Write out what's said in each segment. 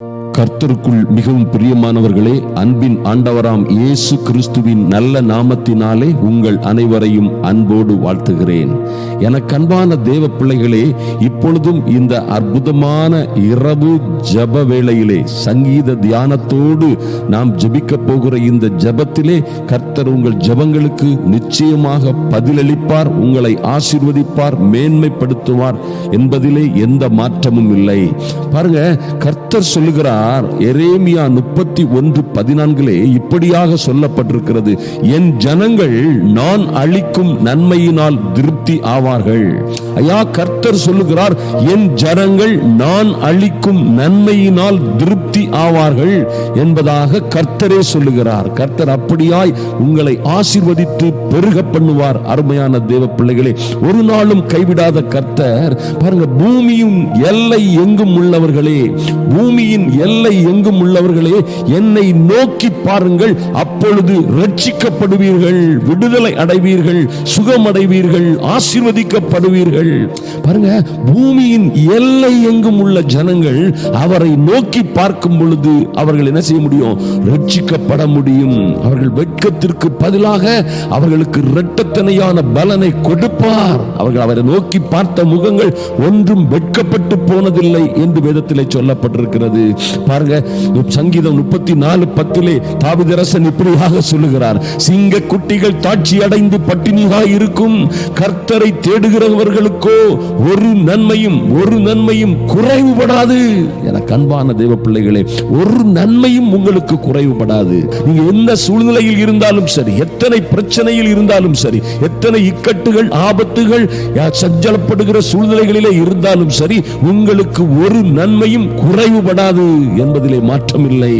you கர்த்தருக்குள் மிகவும் பிரியமானவர்களே அன்பின் ஆண்டவராம் இயேசு கிறிஸ்துவின் நல்ல நாமத்தினாலே உங்கள் அனைவரையும் அன்போடு வாழ்த்துகிறேன். எனக்கு அன்பான தேவ பிள்ளைகளே இப்பொழுதும் இந்த அற்புதமான இரவு ஜப வேளையிலே சங்கீத தியானத்தோடு நாம் ஜபிக்க போகிற இந்த ஜெபத்திலே கர்த்தர் உங்கள் ஜெபங்களுக்கு நிச்சயமாக பதிலளிப்பார் உங்களை ஆசீர்வதிப்பார் மேன்மைப்படுத்துவார் என்பதிலே எந்த மாற்றமும் இல்லை. பாருங்க கர்த்தர் சொல்லுகிறார் சொல்லுகிறார் எரேமியா முப்பத்தி ஒன்று பதினான்கிலே இப்படியாக சொல்லப்பட்டிருக்கிறது. என் ஜனங்கள் நான் அளிக்கும் நன்மையினால் திருப்தி ஆவார்கள். ஐயா கர்த்தர் சொல்லுகிறார் என் ஜனங்கள் நான் அளிக்கும் நன்மையினால் திருப்தி ஆவார்கள் என்பதாக கர்த்தரே சொல்லுகிறார். கர்த்தர் அப்படியாய் உங்களை ஆசிர்வதித்து பெருக பண்ணுவார் அருமையான தேவ பிள்ளைகளே. ஒரு நாளும் கைவிடாத கர்த்தர் பாருங்க பூமியும் எல்லை எங்கும் உள்ளவர்களே. பூமியின் எல்லை எங்கும் உள்ளவர்களே என்னை நோக்கி பாருங்கள். அப்பொழுது ரட்சிக்கப்படுவீர்கள் விடுதலை அடைவீர்கள் சுகம் அடைவீர்கள் ஆசீர்வதிக்கப்படுவீர்கள். பாருங்க பூமியின் எல்லை எங்கும் உள்ள ஜனங்கள் அவரை நோக்கி பார்க்கும் பொழுது அவர்கள் என்ன செய்ய முடியும்? ரட்சிக்கப்பட முடியும். அவர்கள் வெட்கத்திற்கு பதிலாக அவர்களுக்கு இரட்டத்தனையான பலனை கொடுப்பார். அவர்கள் அவரை நோக்கி பார்த்த முகங்கள் ஒன்றும் வெட்கப்பட்டு போனதில்லை என்று வேதத்தில் சொல்லப்பட்டிருக்கிறது. பாருங்க. சங்கீதம் முப்பத்தி நாலு பத்திலே தாவிதரசன் இப்படியாக சொல்லுகிறார். சிங்க குட்டிகள் தாட்சி அடைந்து பட்டினியாக இருக்கும். கர்த்தரை தேடுகிறவர்களுக்கோ ஒரு நன்மையும் ஒரு நன்மையும் குறைவுபடாது. என கண்பான தேவ பிள்ளைகளே ஒரு நன்மையும் உங்களுக்கு குறைவுபடாது. நீங்க எந்த சூழ்நிலையில் இருந்தாலும் சரி எத்தனை பிரச்சனையில் இருந்தாலும் சரி எத்தனை இக்கட்டுகள் ஆபத்துகள் சஞ்சலப்படுகிற சூழ்நிலைகளிலே இருந்தாலும் சரி உங்களுக்கு ஒரு நன்மையும் குறைவுபடாது. என்பதிலே மாற்றம் இல்லை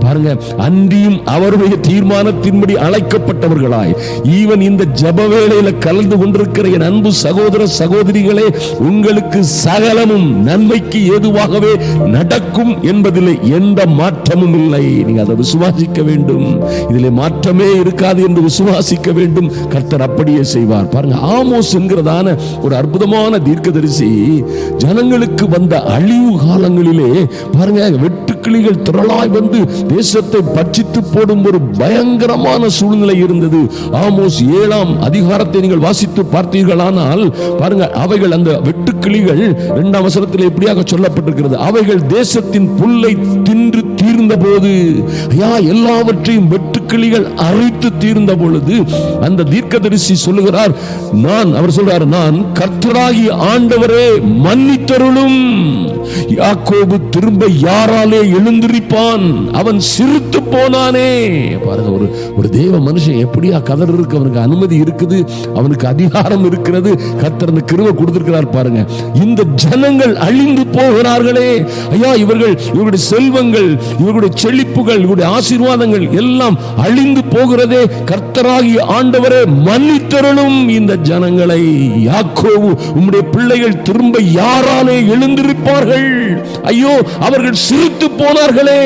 பாருங்க அன்றியும் அவருடைய தீர்மானத்தின்படி அழைக்கப்பட்டவர்களாய் ஈவன் இந்த ஜப வேளையில கலந்து கொண்டிருக்கிற என் அன்பு சகோதர சகோதரிகளே உங்களுக்கு சகலமும் நன்மைக்கு ஏதுவாகவே நடக்கும் என்பதிலே எந்த மாற்றமும் இல்லை. நீங்க அதை விசுவாசிக்க வேண்டும். இதிலே மாற்றமே இருக்காது என்று விசுவாசிக்க வேண்டும். கர்த்தர் அப்படியே செய்வார். பாருங்க ஆமோஸ் என்கிறதான ஒரு அற்புதமான தீர்க்கதரிசி ஜனங்களுக்கு வந்த அழிவு காலங்களிலே பாருங்க வெட்டுக்கிளிகள் திரளாய் வந்து தேசத்தை பட்சித்து போடும் ஒரு பயங்கரமான சூழ்நிலை இருந்தது. ஆமோஸ் ஏழாம் அதிகாரத்தை நீங்கள் வாசித்து பார்த்தீர்களானால் பாருங்க அவைகள் அந்த வெட்டுக்கிளிகள் இரண்டாம் வசனத்தில் எப்படியாக சொல்லப்பட்டிருக்கிறது? அவைகள் தேசத்தின் புல்லை தின்று தீர்ந்த போது ஐயா எல்லாவற்றையும் வெட்டு கிளிகள் அரைத்து தீர்ந்த பொழுது அந்த தீர்க்கதரிசி சொல்லுகிறார் நான் அவர் சொல்றார் நான் கர்த்தராகி ஆண்டவரே மன்னித்தருளும். யாக்கோபு திரும்ப யாராலே எழுந்திருப்பான். அவன் சிரித்து போனானே. பாருங்க ஒரு ஒரு தேவ மனுஷன் எப்படியா கதர் இருக்கு அவனுக்கு அனுமதி இருக்குது அவனுக்கு அதிகாரம் இருக்கிறது கர்த்தர் கிருவ கிருவை கொடுத்திருக்கிறார் பாருங்க. இந்த ஜனங்கள் அழிந்து போகிறார்களே. ஐயா இவர்கள் இவருடைய செல்வங்கள் இவருடைய செழிப்புகள் இவருடைய ஆசீர்வாதங்கள் எல்லாம் அழிந்து போகிறதே கர்த்தராகி ஆண்டவரே மன்னித்தருளும் இந்த ஜனங்களை. யாக்கோவு உம்முடைய பிள்ளைகள் திரும்ப யாராலே எழுந்திருப்பார்கள்? ஐயோ அவர்கள் சிரித்து போனார்களே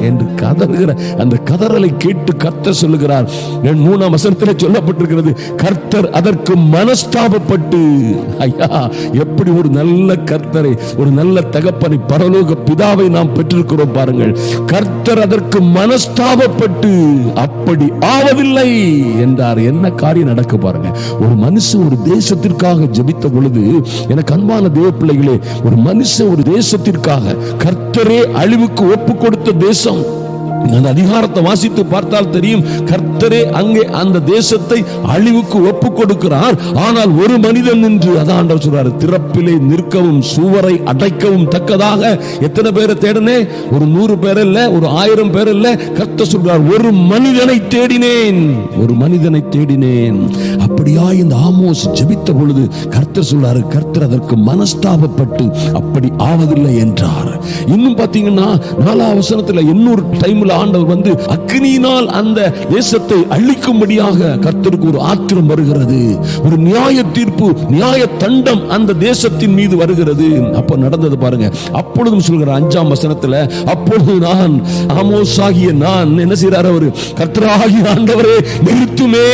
என்று கதறுகிற அந்த கதறலை கேட்டு கர்த்தர் சொல்லுகிறார். என் மூணாம் வசனத்தில் சொல்லப்பட்டிருக்கிறது கர்த்தர் அதற்கு மனஸ்தாபப்பட்டு. ஐயா எப்படி ஒரு நல்ல கர்த்தரை ஒரு நல்ல தகப்பனை பரலோக பிதாவை நாம் பெற்றிருக்கிறோம் பாருங்கள். கர்த்தர் அதற்கு மனஸ்தாபப்பட்டு. அப்படி ஆவதில்லை என்றார். என்ன காரியம் நடக்க பாருங்க. ஒரு மனுஷன் ஒரு தேசத்திற்காக ஜெபித்த பொழுது எனக்கு அன்பான தேவ பிள்ளைகளே ஒரு மனுஷன் ஒரு தேசத்திற்காக கர்த்தரே அழிவுக்கு ஒப்பு கொடுத்த தேசம். அந்த அதிகாரத்தை வாசித்து பார்த்தால் தெரியும் கர்த்தரே அங்கே அந்த தேசத்தை அழிவுக்கு ஒப்பு கொடுக்கிறார் ஆனால் ஒரு மனிதன் நின்று அதான் ஆண்டவர் சொல்றாரு திறப்பிலே நிற்கவும் சுவரை அடைக்கவும் தக்கதாக. எத்தனை பேரை தேடினே? ஒரு நூறு பேர் இல்ல ஒரு ஆயிரம் பேர் இல்ல கர்த்த சொல்றார் ஒரு மனிதனை தேடினேன் ஒரு மனிதனை தேடினேன். அப்படியா இந்த ஆமோஸ் ஜெபித்த பொழுது கர்த்தர் சொல்றாரு கர்த்தர் அதற்கு மனஸ்தாபப்பட்டு அப்படி ஆவதில்லை என்றார். இன்னும் பாத்தீங்கன்னா நாலா அவசரத்துல இன்னொரு டைம்ல ஆண்டவர் வந்து அக்னியினால் அந்த தேசத்தை அழிக்கும்படியாக கர்த்தருக்கு ஒரு ஆத்திரம் வருகிறது. ஒரு நியாய தீர்ப்பு நியாய தண்டம் அந்த தேசத்தின் மீது வருகிறது. அப்ப நடந்தது பாருங்க. அப்பொழுதும் சொல்கிற அஞ்சாம் வசனத்துல அப்பொழுது நான் ஆமோஸ் ஆகிய நான் என்ன செய்யறாரு அவரு? கர்த்தராகிய ஆண்டவரே நிறுத்துமே.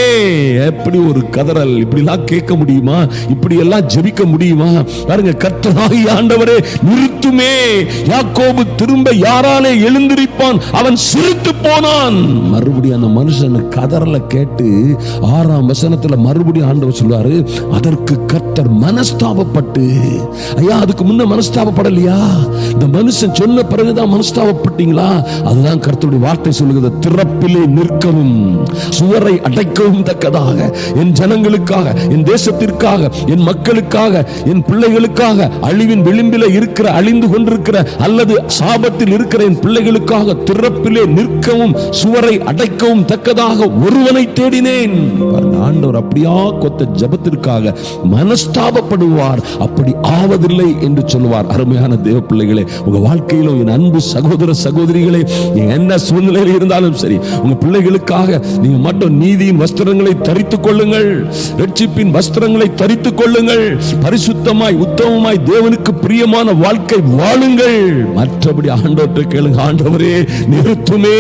எப்படி ஒரு கதறல் இப்படிலாம் கேட்க முடியுமா? இப்படி எல்லாம் ஜெபிக்க முடியுமா? பாருங்க கர்த்தராகி ஆண்டவரே நிறுத்துமே. யாக்கோபு திரும்ப யாராலே எழுந்திருப்பான் அவன் சிரித்து போனான். மறுபடியும் அந்த மனுஷன் கதறல கேட்டு ஆறாம் வசனத்துல மறுபடியும் ஆண்டவர் சொல்வாரு அதற்கு கர்த்தர் மனஸ்தாபப்பட்டு. ஐயா அதுக்கு முன்ன மனஸ்தாபப்படலையா? இந்த மனுஷன் சொன்ன பிறகுதான் மனஸ்தாபப்பட்டீங்களா? அதுதான் கர்த்தருடைய வார்த்தை சொல்லுகிறது திறப்பிலே நிற்கவும் சுவரை அடைக்கவும் தக்கதாக. என் ஜன ஜனங்களுக்காக என் தேசத்திற்காக என் மக்களுக்காக என் பிள்ளைகளுக்காக அழிவின் விளிம்பில இருக்கிற அழிந்து கொண்டிருக்கிற அல்லது சாபத்தில் இருக்கிற என் பிள்ளைகளுக்காக திறப்பிலே நிற்கவும் சுவரை அடைக்கவும் தக்கதாக ஒருவனை தேடினேன். ஆண்டவர் அப்படியா கொத்த ஜபத்திற்காக மனஸ்தாபப்படுவார். அப்படி ஆவதில்லை என்று சொல்லுவார் அருமையான தேவ பிள்ளைகளே. உங்க வாழ்க்கையிலும் என் அன்பு சகோதர சகோதரிகளே என்ன சூழ்நிலையில் இருந்தாலும் சரி உங்க பிள்ளைகளுக்காக நீங்க மட்டும் நீதியின் வஸ்திரங்களை தரித்துக் கொள்ளுங்கள். ரட்சிப்பின் வஸ்திரங்களை தரித்துக் கொள்ளுங்கள். பரிசுத்தமாய் உத்தமமாய் தேவனுக்கு பிரியமான வாழ்க்கை வாழுங்கள். மற்றபடி ஆண்டவற்றை கேளுங்க ஆண்டவரே நிறுத்துமே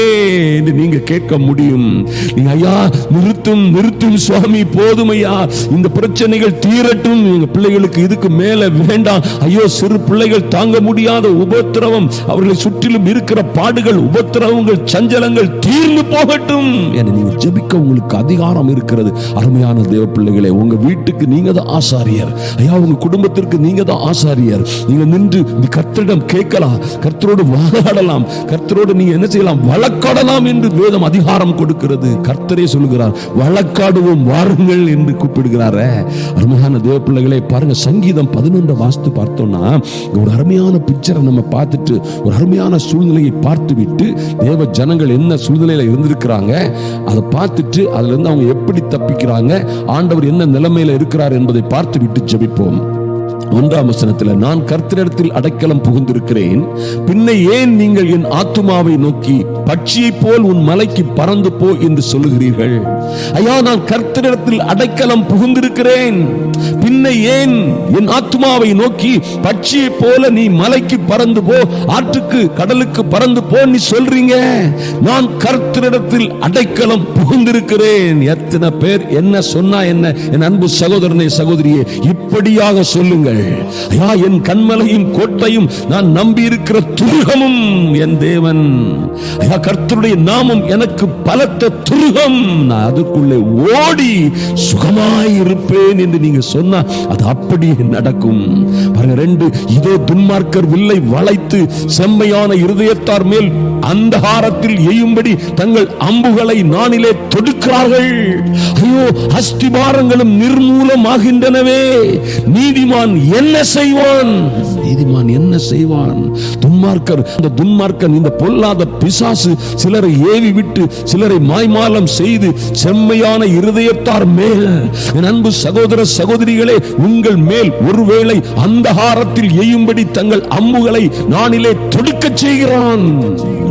என்று நீங்க கேட்க முடியும். நீங்க ஐயா நிறுத்தும் நிறுத்தும் சுவாமி போதும் ஐயா இந்த பிரச்சனைகள் தீரட்டும். எங்க பிள்ளைகளுக்கு இதுக்கு மேல வேண்டாம். ஐயோ சிறு பிள்ளைகள் தாங்க முடியாத உபத்திரவம். அவர்களை சுற்றிலும் இருக்கிற பாடுகள் உபத்திரவங்கள் சஞ்சலங்கள் தீர்ந்து போகட்டும். என நீங்க ஜெபிக்க உங்களுக்கு அதிகாரம் இருக்கிறது. அருமையான தேவ பிள்ளைகளே உங்க வீட்டுக்கு நீங்க தான் ஆசாரியர். ஐயா உங்க குடும்பத்திற்கு நீங்க தான் ஆசாரியர். நீங்க நின்று இந்த கர்த்தரிடம் கேட்கலாம். கர்த்தரோடு வாதாடலாம். கர்த்தரோடு நீங்க என்ன செய்யலாம்? வழக்காடலாம் என்று வேதம் அதிகாரம் கொடுக்கிறது. கர்த்தரே சொல்லுகிறார் வழக்காடுவோம் வாருங்கள் என்று கூப்பிடுகிறாரே. அருமையான தேவ பிள்ளைகளே பாருங்க சங்கீதம் பதினொன்று வாஸ்து பார்த்தோம்னா ஒரு அருமையான பிக்சரை நம்ம பார்த்துட்டு ஒரு அருமையான சூழ்நிலையை பார்த்து விட்டு தேவ ஜனங்கள் என்ன சூழ்நிலையில இருந்திருக்கிறாங்க அதை பார்த்துட்டு அதுல இருந்து அவங்க எப்படி தப்பிக்கிறாங்க ஆண்டவர் என்ன நிலைமையில இருக்கிறார் என்பதை பார்த்து விட்டு ஜெபிப்போம். ஒன்றாம் வசனத்தில் நான் கர்த்தரிடத்தில் அடைக்கலம் புகுந்திருக்கிறேன். பின்ன ஏன் நீங்கள் என் ஆத்துமாவை நோக்கி பட்சியை போல் உன் மலைக்கு பறந்து போ என்று சொல்லுகிறீர்கள்? ஐயா நான் கர்த்தரிடத்தில் அடைக்கலம் புகுந்திருக்கிறேன். பின்ன ஏன் என் ஆத்மாவை நோக்கி பட்சியை போல நீ மலைக்கு பறந்து போ ஆற்றுக்கு கடலுக்கு பறந்து போ நீ சொல்றீங்க? நான் கர்த்தரிடத்தில் அடைக்கலம் புகுந்திருக்கிறேன். எத்தனை பேர் என்ன சொன்னா என்ன? என் அன்பு சகோதரனை சகோதரியே இப்படியாக சொல்லுங்க சொல்லுங்கள் ஐயா என் கண்மலையும் கோட்டையும் நான் நம்பி இருக்கிற துருகமும் என் தேவன். ஐயா கர்த்தருடைய நாமம் எனக்கு பலத்த துருகம். நான் அதுக்குள்ளே ஓடி சுகமாய் இருப்பேன் என்று நீங்க சொன்னா அது அப்படியே நடக்கும். பாருங்க ரெண்டு இதோ துன்மார்க்கர் வில்லை வளைத்து செம்மையான இருதயத்தார் மேல் அந்தகாரத்தில் எய்யும்படி தங்கள் அம்புகளை நானிலே தொடுக்கிறார்கள். ஐயோ அஸ்திபாரங்களும் நிர்மூலமாகின்றனவே. நீதிமான் என்ன செய்வான்? நீதிமான் என்ன செய்வான்? துன்மார்க்கர் இந்த துன்மார்க்கன் இந்த பொல்லாத பிசாசு சிலரை ஏவி விட்டு சிலரை மாய்மாலம் செய்து செம்மையான இருதயத்தார் மேல். என் அன்பு சகோதர சகோதரிகளே உங்கள் மேல் ஒருவேளை அந்தகாரத்தில் எய்யும்படி தங்கள் அம்புகளை நானிலே தொடுக்கச் செய்கிறான்.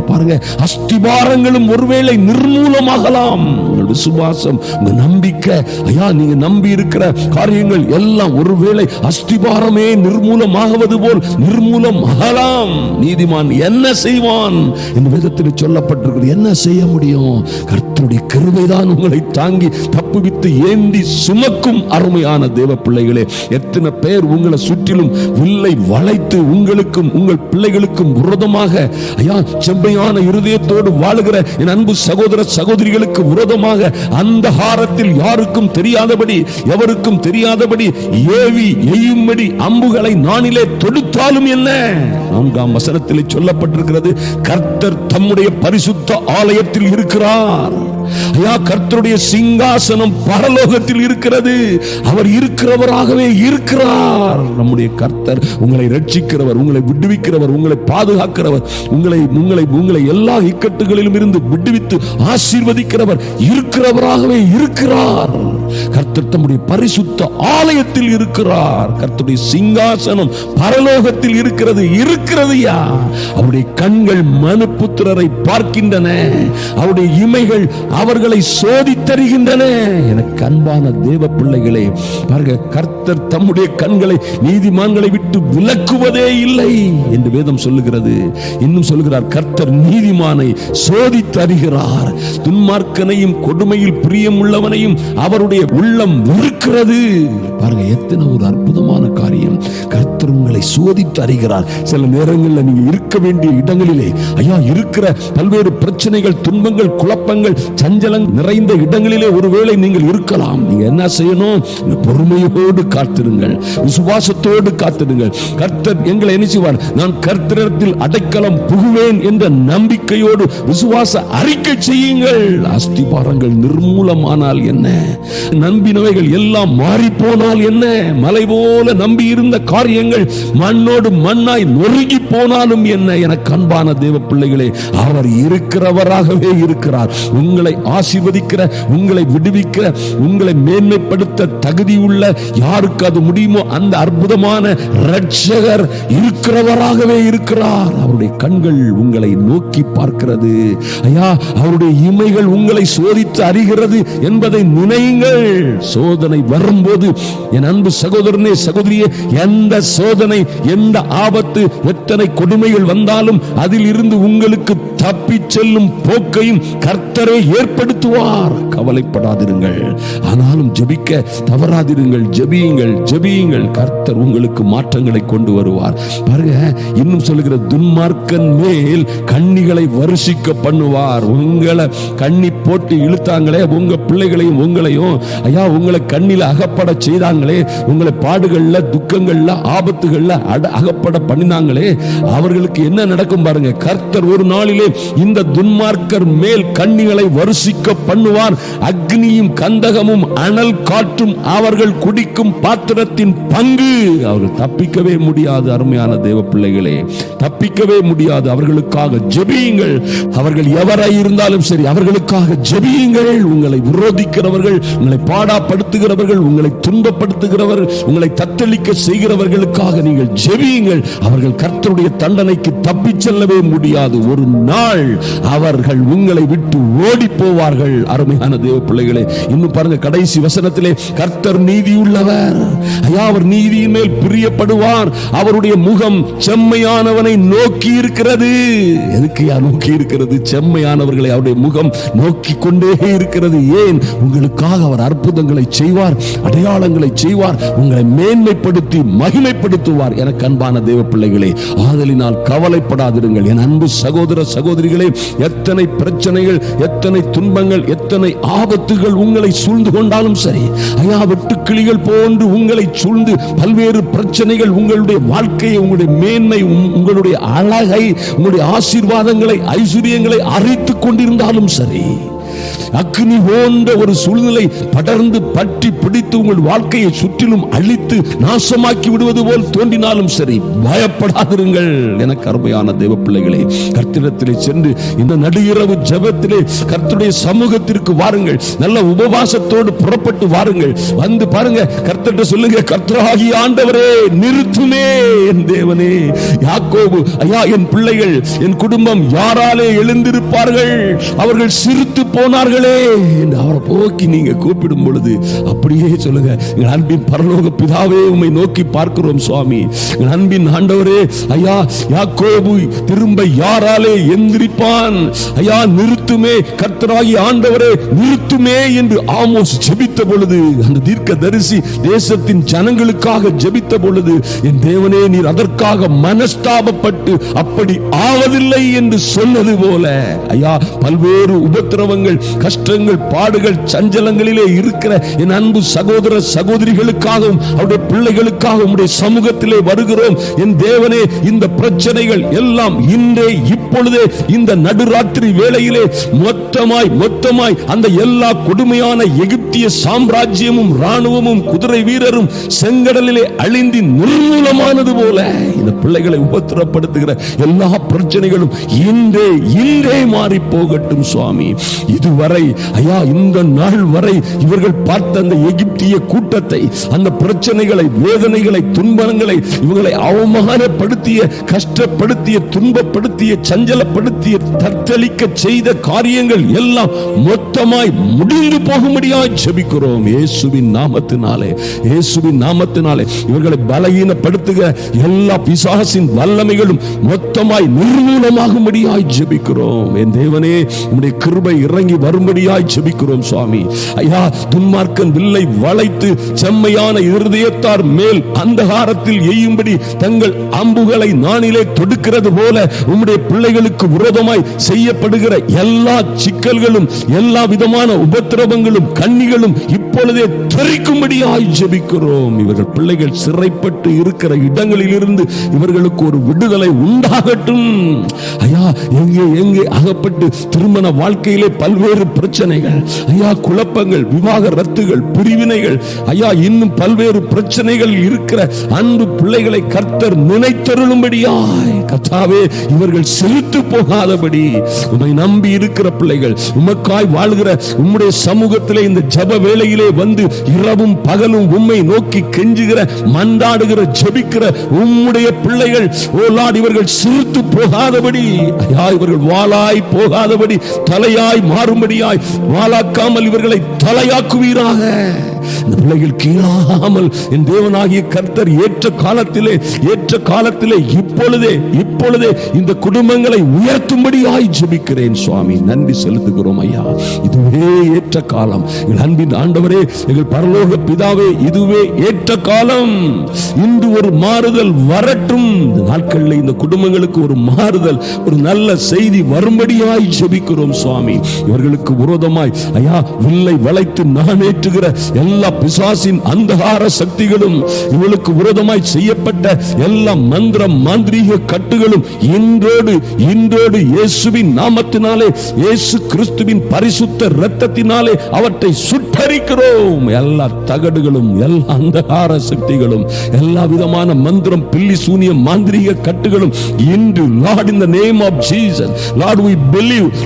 பாருங்க அஸ்திபாரங்களும் ஒருவேளை நிர்மூலமாகலாம். விசுவாசம் உங்க நம்பிக்கை. ஐயா நீங்க நம்பி இருக்கிற காரியங்கள் எல்லாம் ஒருவேளை அஸ்திபாரமே நிர்மூலமாகுவது போல் நிர்மூலம் ஆகலாம் நீதிமான் என்ன செய்வான்? இந்த விதத்தில் சொல்லப்பட்டிருக்கிறது என்ன செய்ய முடியும்? கர்த்தருடைய கிருபைதான் உங்களை தாங்கி ஒப்புவித்து ஏந்தி சுமக்கும் அருமையான தேவ பிள்ளைகளே எத்தனை பேர் உங்களை சுற்றிலும் வில்லை வளைத்து உங்களுக்கும் உங்கள் பிள்ளைகளுக்கும் விரோதமாக ஐயா செம்மையான இருதயத்தோடு வாழுகிற என் அன்பு சகோதர சகோதரிகளுக்கு விரோதமாக அந்த ஹாரத்தில் யாருக்கும் தெரியாதபடி எவருக்கும் தெரியாதபடி ஏவி எய்யும்படி அம்புகளை நானிலே தொடுத்தாலும் என்ன? நான்காம் வசனத்தில் சொல்லப்பட்டிருக்கிறது கர்த்தர் தம்முடைய பரிசுத்த ஆலயத்தில் இருக்கிறார். ஐயா கர்த்தருடைய சிங்காசனம் பரலோகத்தில் இருக்கிறது. அவர் இருக்கிறவராகவே இருக்கிறார். நம்முடைய கர்த்தர் உங்களை ரட்சிக்கிறவர் உங்களை விடுவிக்கிறவர் உங்களை பாதுகாக்கிறவர் உங்களை உங்களை உங்களை எல்லா இக்கட்டுகளிலும் இருந்து விடுவித்து ஆசீர்வதிக்கிறவர் இருக்கிறவராகவே இருக்கிறார். கர்த்தர் தம்முடைய பரிசுத்த ஆலயத்தில் இருக்கிறார். கர்த்தருடைய சிங்காசனம் பரலோகத்தில் இருக்கிறது இருக்கிறதையா அவருடைய கண்கள் மனுபுத்திரரை பார்க்கின்றன. அவருடைய இமைகள் அவர்களை சோதித்தருகின்றன எனக்கு அன்பான தேவ பிள்ளைகளே பாருங்க கர்த்தர் தம்முடைய கண்களை நீதிமான்களை விட்டு விலக்குவதே இல்லை என்று வேதம் சொல்லுகிறது. இன்னும் சொல்லுகிறார் கர்த்தர் நீதிமானை சோதித்து அறிகிறார் துன்மார்க்கனையும் கொடுமையில் பிரியமுள்ளவனையும் அவருடைய உள்ளம் உருக்கிறது. பாருங்க எத்தனை ஒரு அற்புதமான காரியம். கர்த்தர் உங்களை சோதித்து அறிகிறார். சில நேரங்களில் நீங்க இருக்க வேண்டிய இடங்களிலே ஐயா இருக்கிற பல்வேறு பிரச்சனைகள் துன்பங்கள் குழப்பங்கள் சஞ்சலம் நிறைந்த இடங்களிலே ஒருவேளை நீங்கள் இருக்கலாம். நீங்க என்ன செய்யணும்? பொறுமையோடு காத்திருங்கள். விசுவாசத்தோடு காத்திருங்கள். கர்த்தர் எங்களை என்ன செய்வார்? நான் கர்த்தரிடத்தில் அடைக்கலம் புகுவேன் என்ற நம்பிக்கையோடு விசுவாச அறிக்கை செய்யுங்கள். அஸ்திபாரங்கள் நிர்மூலமானால் என்ன? நம்பினவைகள் எல்லாம் மாறி போனால் என்ன? மலை போல நம்பி இருந்த காரியங்கள் மண்ணோடு மண்ணாய் நொறுங்கி போனாலும் என்ன? என கண்பான தேவ பிள்ளைகளே அவர் இருக்கிறவராகவே இருக்கிறார். உங்களை ஆசீர்வதிக்கிற உங்களை விடுவிக்கிற உங்களை மேன்மைப்படுத்த தகுதி உள்ள யாருக்கு அது முடியுமோ அந்த அற்புதமான ரட்சகர் இருக்கிறவராகவே இருக்கிறார். அவருடைய கண்கள் உங்களை நோக்கி பார்க்கிறது. ஐயா அவருடைய இமைகள் உங்களை சோதித்து அறிகிறது என்பதை நினையுங்கள். சோதனை வரும்போது என் அன்பு சகோதரனே சகோதரியே எந்த சோதனை எந்த ஆபத்து எத்தனை கொடுமைகள் வந்தாலும் அதில் இருந்து உங்களுக்கு தப்பி செல்லும் போக்கையும் கர்த்தரே ஏற்படுத்துவார். கவலைப்படாதிருங்கள். ஆனாலும் ஜெபிக்க தவறாதிருங்கள். ஜெபியுங்கள் ஜெபியுங்கள். கர்த்தர் உங்களுக்கு மாற்றங்களை கொண்டு வருவார். பாருங்க இன்னும் சொல்லுகிற துன்மார்க்கன் மேல் கண்ணிகளை வருஷிக்க பண்ணுவார். உங்களை கண்ணி போட்டு இழுத்தாங்களே உங்க பிள்ளைகளையும் உங்களையும். ஐயா உங்களை கண்ணில் அகப்பட செய்தார். செய்தாங்களே உங்களை பாடுகள்ல துக்கங்கள்ல ஆபத்துகள்ல அட- அகப்பட பண்ணினாங்களே அவர்களுக்கு என்ன நடக்கும் பாருங்க? கர்த்தர் ஒரு நாளிலே இந்த துன்மார்க்கர் மேல் கண்ணிகளை வருஷிக்க பண்ணுவார். அக்னியும் கந்தகமும் அனல் காற்றும் அவர்கள் குடிக்கும் பாத்திரத்தின் பங்கு. அவர்கள் தப்பிக்கவே முடியாது அருமையான தேவ பிள்ளைகளே. தப்பிக்கவே முடியாது அவர்களுக்காக ஜெபியுங்கள். அவர்கள் எவராய் இருந்தாலும் சரி அவர்களுக்காக ஜெபியுங்கள். உங்களை விரோதிக்கிறவர்கள் உங்களை பாடாப்படுத்துகிறவர்கள் உங்களை துன்பப்படுத்துகிறவர்கள் உங்களை தத்தளிக்க செய்கிறவர்களுக்காக நீங்கள் ஜெபியுங்கள். அவர்கள் கர்த்தருடைய தண்டனைக்கு தப்பிச் செல்லவே முடியாது. ஒரு நாள் அவர்கள் உங்களை விட்டு ஓடி போவார்கள். அருமையான தேவ பிள்ளைகளே இன்னும் பாருங்க கடைசி வசனத்திலே கர்த்தர் நீதி உள்ளவர் ஐயா அவர் நீதியின் மேல் பிரியப்படுவார். அவருடைய முகம் செம்மையானவனை நோக்கி இருக்கிறது எதுக்கு யா நோக்கி இருக்கிறது செம்மையானவர்களை அவருடைய முகம் நோக்கி கொண்டே இருக்கிறது. ஏன்? உங்களுக்காக அவர் அற்புதங்களை செய்வார். அடையாளங்களை செய்வார் உங்களை மேன்மைப்படுத்தி மகிமைப்படுத்துவார் என கண்பான தேவ பிள்ளைகளே ஆதலினால் கவலைப்படாதிருங்கள். என் அன்பு சகோதர சகோதரிகளே எத்தனை பிரச்சனைகள் எத்தனை துன்பங்கள் எத்தனை ஆபத்துகள் உங்களை சூழ்ந்து கொண்டாலும் சரி ஐயா வெட்டுக்கிளிகள் போன்று உங்களை சூழ்ந்து பல்வேறு பிரச்சனைகள் உங்களுடைய வாழ்க்கையை உங்களுடைய மேன்மை உம்- உங்களுடைய அழகை உங்களுடைய ஆசீர்வாதங்களை ஐஸ்வர்யங்களை அரைத்துக் கொண்டிருந்தாலும் சரி அக்னி போன்ற ஒரு சூழ்நிலை படர்ந்து பற்றி பிடித்து உங்கள் வாழ்க்கையை சுற்றிலும் அழித்து நாசமாக்கி விடுவது போல் தோன்றினாலும் சரி பயப்படாதிருங்கள். எனக்கு அருமையான தெய்வ பிள்ளைகளை கர்த்திடத்திலே சென்று இந்த நடுஇரவு ஜபத்திலே கர்த்தருடைய சமூகத்திற்கு வாருங்கள். நல்ல உபவாசத்தோடு புறப்பட்டு வாருங்கள். வந்து பாருங்க கர்த்தர்கிட்ட சொல்லுங்க கர்த்தராகி ஆண்டவரே நிறுத்துமே என் தேவனே. யாக்கோபு ஐயா என் பிள்ளைகள் என் குடும்பம் யாராலே எழுந்திருப்பார்கள்? அவர்கள் சிரித்து போனார்கள். என்று அவரை போக்கி நீங்க கூப்பிடும் பொழுது அப்படியே சொல்லுங்க எங்கள் அன்பின் பரலோக பிதாவே உண்மை நோக்கி பார்க்கிறோம் சுவாமி. எங்கள் அன்பின் ஆண்டவரே ஐயா யாக்கோபு திரும்ப யாராலே எந்திரிப்பான். ஐயா நிறுத்துமே கர்த்தராகி ஆண்டவரே நிறுத்துமே என்று ஆமோஸ் ஜெபித்த பொழுது அந்த தீர்க்க தரிசி தேசத்தின் ஜனங்களுக்காக ஜெபித்த பொழுது என் தேவனே நீர் அதற்காக மனஸ்தாபப்பட்டு அப்படி ஆவதில்லை என்று சொன்னது போல ஐயா பல்வேறு உபத்திரவங்கள் கஷ்டங்கள் பாடுகள் சஞ்சலங்களிலே இருக்கிற என் அன்பு சகோதர சகோதரிகளுக்காகவும் அவருடைய பிள்ளைகளுக்காகவும் உடைய சமூகத்திலே வருகிறோம். என் தேவனே இந்த பிரச்சனைகள் எல்லாம் இன்றே இப்பொழுதே இந்த நடுராத்திரி வேளையிலே மொத்தமாய் மொத்தமாய் அந்த எல்லா கொடுமையான எகிப்திய சாம்ராஜ்யமும் ராணுவமும் குதிரை வீரரும் செங்கடலிலே அழிந்து நிர்மூலமானது போல இந்த பிள்ளைகளை உபத்திரப்படுத்துகிற எல்லா பிரச்சனைகளும் இன்றே இன்றே மாறி போகட்டும் சுவாமி. இதுவரை ஐயா இந்த நாள் வரை இவர்கள் பார்த்த அந்த எகிப்திய கூட்டத்தை அந்த பிரச்சனைகளை வேதனைகளை துன்பங்களை இவங்களை அவமானப்படுத்திய கஷ்டப்படுத்திய துன்பப்படுத்திய சஞ்சலப்படுத்திய தத்தளிக்க செய்த காரியங்கள் எல்லாம் மொத்தமாய் முடிந்து போகும்படியாய் ஜெபிக்கிறோம் இயேசுவின் நாமத்தினாலே. இயேசுவின் நாமத்தினாலே இவர்களை பலகீனப்படுத்துகிற எல்லா பிசாசின் வல்லமைகளும் மொத்தமாய் நிர்மூலமாகும்படியாய் ஜெபிக்கிறோம். என் தேவனே உம்முடைய கிருபை இறங்கி இறங்கி வரும்படியாய் ஜெபிக்கிறோம் சுவாமி. ஐயா துன்மார்க்கன் வில்லை வளைத்து செம்மையான இருதயத்தார் மேல் அந்தகாரத்தில் எய்யும்படி தங்கள் அம்புகளை நானிலே தொடுக்கிறது போல உம்முடைய பிள்ளைகளுக்கு விரோதமாய் செய்யப்படுகிற எல்லா சிக்கல்களும் எல்லா விதமான உபத்திரவங்களும் கண்ணிகளும் இப்பொழுதே தெரிக்கும்படியாய் ஜெபிக்கிறோம். இவர்கள் பிள்ளைகள் சிறைப்பட்டு இருக்கிற இடங்களிலிருந்து இவர்களுக்கு ஒரு விடுதலை உண்டாகட்டும். ஐயா எங்கே எங்கே அகப்பட்டு திருமண வாழ்க்கையிலே பல்வேறு பிரச்சனைகள். ஐயா குழப்பங்கள் விவாக ரத்துகள் பிரிவினைகள். ஐயா இன்னும் பல்வேறு பிரச்சனைகள் இருக்கிற அன்பு பிள்ளைகளை கர்த்தர் நினைத்தருளும்படியாய். கத்தாவே இவர்கள் செலுத்து போகாதபடி உமை நம்பி இருக்கிற பிள்ளைகள் உமக்காய் வாழ்கிற உம்முடைய சமூகத்திலே இந்த ஜப வேளையிலே வந்து இரவும் பகலும் உம்மை நோக்கி கெஞ்சுகிற மன்றாடுகிற ஜபிக்கிற உம்முடைய பிள்ளைகள் ஓ இவர்கள் சிரித்து போகாதபடி. ஐயா இவர்கள் வாளாய் போகாதபடி தலையாய் மாறும்படி மாறும்படியாய் வாளாக்காமல் இவர்களை தலையாக்குவீராக. இந்த பிள்ளைகள் கீழாகாமல் என் தேவனாகிய கர்த்தர் ஏற்ற காலத்திலே ஏற்ற காலத்திலே இப்பொழுதே இப்பொழுதே இந்த குடும்பங்களை உயர்த்தும்படியாய் ஜெபிக்கிறேன் சுவாமி. நன்றி செலுத்துகிறோம் ஐயா. இதுவே ஏற்ற காலம். எங்கள் அன்பின் ஆண்டவரே எங்கள் பரலோக பிதாவே இதுவே ஏற்ற காலம். இன்று ஒரு மாறுதல் வரட்டும். இந்த நாட்களில் இந்த குடும்பங்களுக்கு ஒரு மாறுதல் ஒரு நல்ல செய்தி வரும்படியாய் ஜெபிக்கிறோம் சுவாமி. இவர்களுக்கு விரோதமாய் ஐயா வில்லை வளைத்து நானேற்றுகிற எல்லா பிசாசின் அந்தகார சக்திகளும் இவளுக்கு விரோதமாய் செய்யப்பட்ட எல்லா மந்திர மாந்திரீக கட்டுகளும் இன்றோடு இன்றோடு இயேசுவின் நாமத்தினாலே இயேசு கிறிஸ்துவின் பரிசுத்த இரத்தத்தினாலே அவற்றை சுட்டரிக்கிறோம். எல்லா தகடுகளும் எல்லா அந்தகார சக்திகளும் எல்லா விதமான மந்திரம் பில்லி சூனிய மாந்திரீக கட்டுகளும் இன்று lord in the name of Jesus. Lord we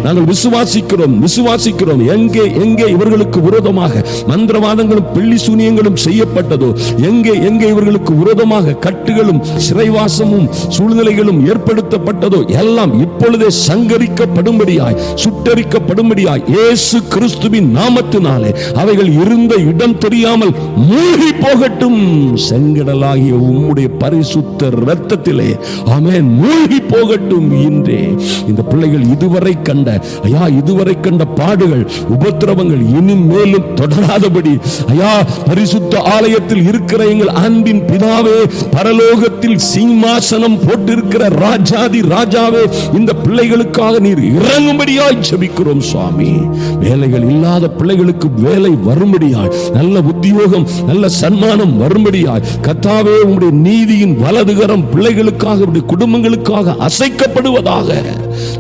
நாங்கள் விசுவாசிக்கிறோம் விசுவாசிக்கிறோம். எங்கே எங்கே இவர்களுக்கு விரோதமாக மந்திரவாதங்களும் பிள்ளி சூனியங்களும் செய்யப்பட்டதோ எங்கே எங்கே இவர்களுக்கு விரோதமாக கட்டுகளும் சிறைவாசமும் சூழ்நிலைகளும் ஏற்படுத்தப்பட்டதோ எல்லாம் இப்பொழுதே சங்கரிக்கப்படும்படியாய் சுட்டரிக்கப்படும்படியாய் இயேசு கிறிஸ்துவின் நாமத்தினாலே அவைகள் இருந்த இடம் தெரியாமல் மூழ்கி போகட்டும். செங்கடலாகிய உம்முடைய பரிசுத்த இரத்தத்திலே ஆமென் மூழ்கி போகட்டும் இன்றே. இந்த பிள்ளைகள் இதுவரை கண்ட ஐயா இதுவரை கண்ட பாடுகள் உபத்திரவங்கள் இனி மேலும் தொடராதபடி ஐயா பரிசுத்த ஆலயத்தில் இருக்கிற எங்கள் அன்பின் பிதாவே பரலோகத்தில் சிம்மாசனம் போட்டிருக்கிற ராஜாதி ராஜாவே இந்த பிள்ளைகளுக்காக நீர் இறங்கும்படியாய் ஜபிக்கிறோம் சுவாமி. வேலைகள் இல்லாத பிள்ளைகளுக்கு வேலை வரும்படியாய் நல்ல உத்தியோகம் நல்ல சன்மானம் வரும்படியாய் கத்தாவே உங்களுடைய நீதியின் வலதுகரம் பிள்ளைகளுக்காக குடும்பங்களுக்காக அசைக்கப்படுவதாக.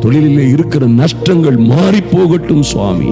தொழிலிலே இருக்கிற நஷ்டங்கள் மாறி போகட்டும் சுவாமி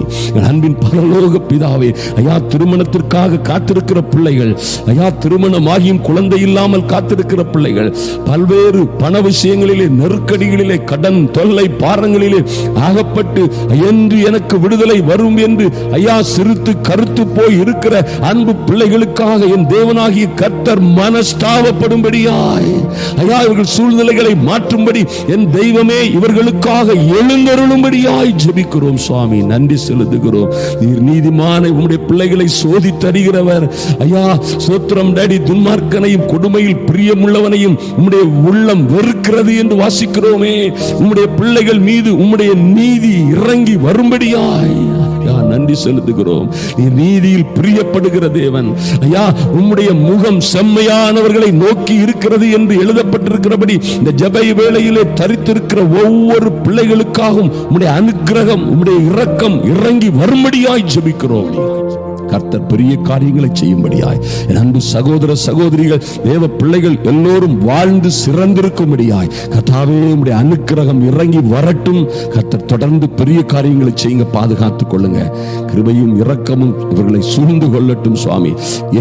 அன்பின் பரலோக பிதாவே ஐயா திருமணத்திற்காக காத்திருக்கிற பிள்ளைகள். ஐயா திருமணமாகியும் குழந்தை இல்லாமல் காத்திருக்கிற பிள்ளைகள். பல்வேறு பண விஷயங்களிலே நெருக்கடிகளிலே கடன் தொல்லை பாரங்களிலே ஆகப்பட்டு என்று எனக்கு விடுதலை வரும் என்று ஐயா சிரித்து கருத்து போய் இருக்கிற அன்பு பிள்ளைகளுக்காக என் தேவனாகிய கர்த்தர் மனஸ்தாவப்படும்படியாய் ஐயா இவர்கள் சூழ்நிலைகளை மாற்றும்படி என் தெய்வமே இவர்களுக்காக எழுந்தருளும்படியாய் ஜெபிக்கிறோம் சுவாமி. நன்றி செலுத்துகிறோம். நீர் நீதிமான உம்முடைய பிள்ளைகளை சோதித்தருகிறவர் ஐயா சோத்திரம் டேடி துன்மார்க்கனையும் கொடுமையில் பிரியமுள்ளவனையும் உம்முடைய உள்ளம் வெறுக்கிறது என்று வாசிக்கிறோமே. உம்முடைய பிள்ளைகள் மீது உம்முடைய நீதி இறங்கி வரும்படியாய். நன்றி செலுத்துகிறோம். நீ நீதியில் பிரியப்படுகிற தேவன். ஐயா உம்முடைய முகம் செம்மையானவர்களை நோக்கி இருக்கிறது என்று எழுதப்பட்டிருக்கிறபடி இந்த ஜபை வேளையிலே தரித்திருக்கிற ஒவ்வொரு பிள்ளைகளுக்காகவும் உம்முடைய அனுக்கிரகம் உம்முடைய இரக்கம் இறங்கி வரும்படியாய் ஜெபிக்கிறோம். கர்த்தர் பெரிய காரியங்களை செய்யும்படியாய். என் அன்பு சகோதர சகோதரிகள் தேவ பிள்ளைகள் எல்லோரும் வாழ்ந்து சிறந்திருக்கும்படியாய். கர்த்தாவே உடைய அனுக்கிரகம் இறங்கி வரட்டும். கர்த்தர் தொடர்ந்து பெரிய காரியங்களை செய்யுங்க பாதுகாத்துக் கொள்ளுங்க. கிருபையும் இரக்கமும் இவர்களை சூழ்ந்து கொள்ளட்டும் சுவாமி.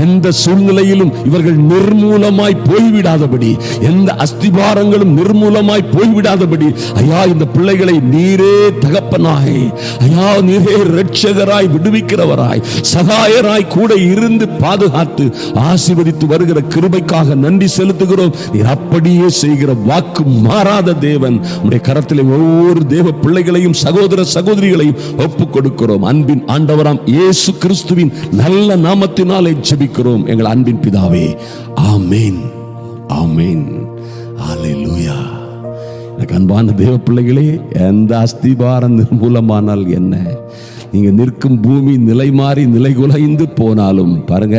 எந்த சூழ்நிலையிலும் இவர்கள் நிர்மூலமாய் போய்விடாதபடி எந்த அஸ்திபாரங்களும் நிர்மூலமாய் போய்விடாதபடி ஐயா இந்த பிள்ளைகளை நீரே தகப்பனாய் ஐயா நீரே ரட்சகராய் விடுவிக்கிறவராய் சகா சகாயராய் கூட இருந்து பாதுகாத்து ஆசிர்வதித்து வருகிற கிருபைக்காக நன்றி செலுத்துகிறோம். நீர் அப்படியே செய்கிற வாக்கு மாறாத தேவன். உடைய கரத்தில் ஒவ்வொரு தேவ பிள்ளைகளையும் சகோதர சகோதரிகளையும் ஒப்புக் கொடுக்கிறோம். அன்பின் ஆண்டவராம் இயேசு கிறிஸ்துவின் நல்ல நாமத்தினாலே ஜெபிக்கிறோம். எங்கள் அன்பின் பிதாவே ஆமேன். ஆமேன். ஹalleluya. எனக்கு அன்பான தேவ பிள்ளைகளே எந்த அஸ்திபாரம் நிர்மூலமானால் என்ன? நீங்க நிற்கும் பூமி நிலை மாறி நிலை குலைந்து போனாலும் பாருங்க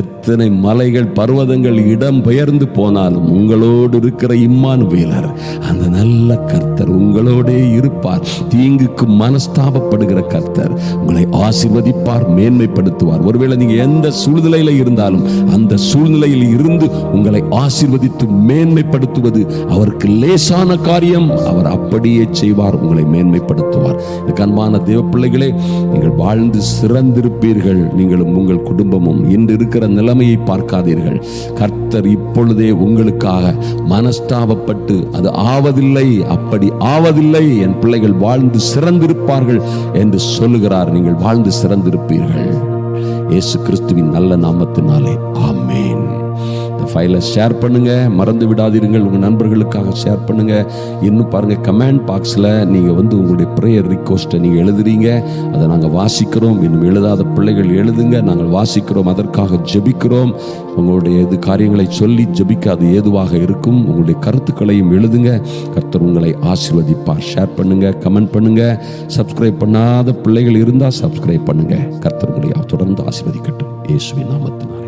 எத்தனை மலைகள் பர்வதங்கள் இடம் பெயர்ந்து போனாலும் உங்களோடு இருக்கிற இம்மானுவேலர் அந்த நல்ல கர்த்தர் உங்களோடே இருப்பார். தீங்குக்கு மனஸ்தாபப்படுகிற கர்த்தர் உங்களை ஆசிர்வதிப்பார் மேன்மைப்படுத்துவார். ஒருவேளை நீங்க எந்த சூழ்நிலையில இருந்தாலும் அந்த சூழ்நிலையில் இருந்து உங்களை ஆசிர்வதித்து மேன்மைப்படுத்துவது அவருக்கு லேசான காரியம். அவர் அப்படியே செய்வார் உங்களை மேன்மைப்படுத்துவார். கண்மான தேவ பிள்ளைகளே நீங்கள் வாழ்ந்து சிறந்திருப்பீர்கள். நீங்களும் உங்கள் குடும்பமும் இன்று இருக்கிற நிலைமையை பார்க்காதீர்கள். கர்த்தர் இப்பொழுதே உங்களுக்காக மனஸ்தாபப்பட்டு அது ஆவதில்லை அப்படி ஆவதில்லை என் பிள்ளைகள் வாழ்ந்து சிறந்திருப்பார்கள் என்று சொல்லுகிறார். நீங்கள் வாழ்ந்து சிறந்திருப்பீர்கள். இயேசு கிறிஸ்துவின் நல்ல நாமத்தினாலே. ஆம் ஃபைலை ஷேர் பண்ணுங்கள் மறந்து விடாதீர்கள். உங்கள் நண்பர்களுக்காக ஷேர் பண்ணுங்கள் இன்னும் பாருங்கள் கமெண்ட் பாக்ஸில் நீங்கள் வந்து உங்களுடைய ப்ரேயர் ரிக்வஸ்ட்டை நீங்கள் எழுதுறீங்க. அதை நாங்கள் வாசிக்கிறோம். இன்னும் எழுதாத பிள்ளைகள் எழுதுங்க. நாங்கள் வாசிக்கிறோம். அதற்காக ஜெபிக்கிறோம். உங்களுடைய இது காரியங்களை சொல்லி ஜெபிக்க அது ஏதுவாக இருக்கும். உங்களுடைய கருத்துக்களையும் எழுதுங்க. கர்த்தர் உங்களை ஆசிர்வதிப்பார். ஷேர் பண்ணுங்க. கமெண்ட் பண்ணுங்க. சப்ஸ்கிரைப் பண்ணாத பிள்ளைகள் இருந்தால் சப்ஸ்கிரைப் பண்ணுங்க. கர்த்தர் உங்களை தொடர்ந்து ஆசிர்வதிக்கட்டும். இயேசுவின் நாமத்தினால்.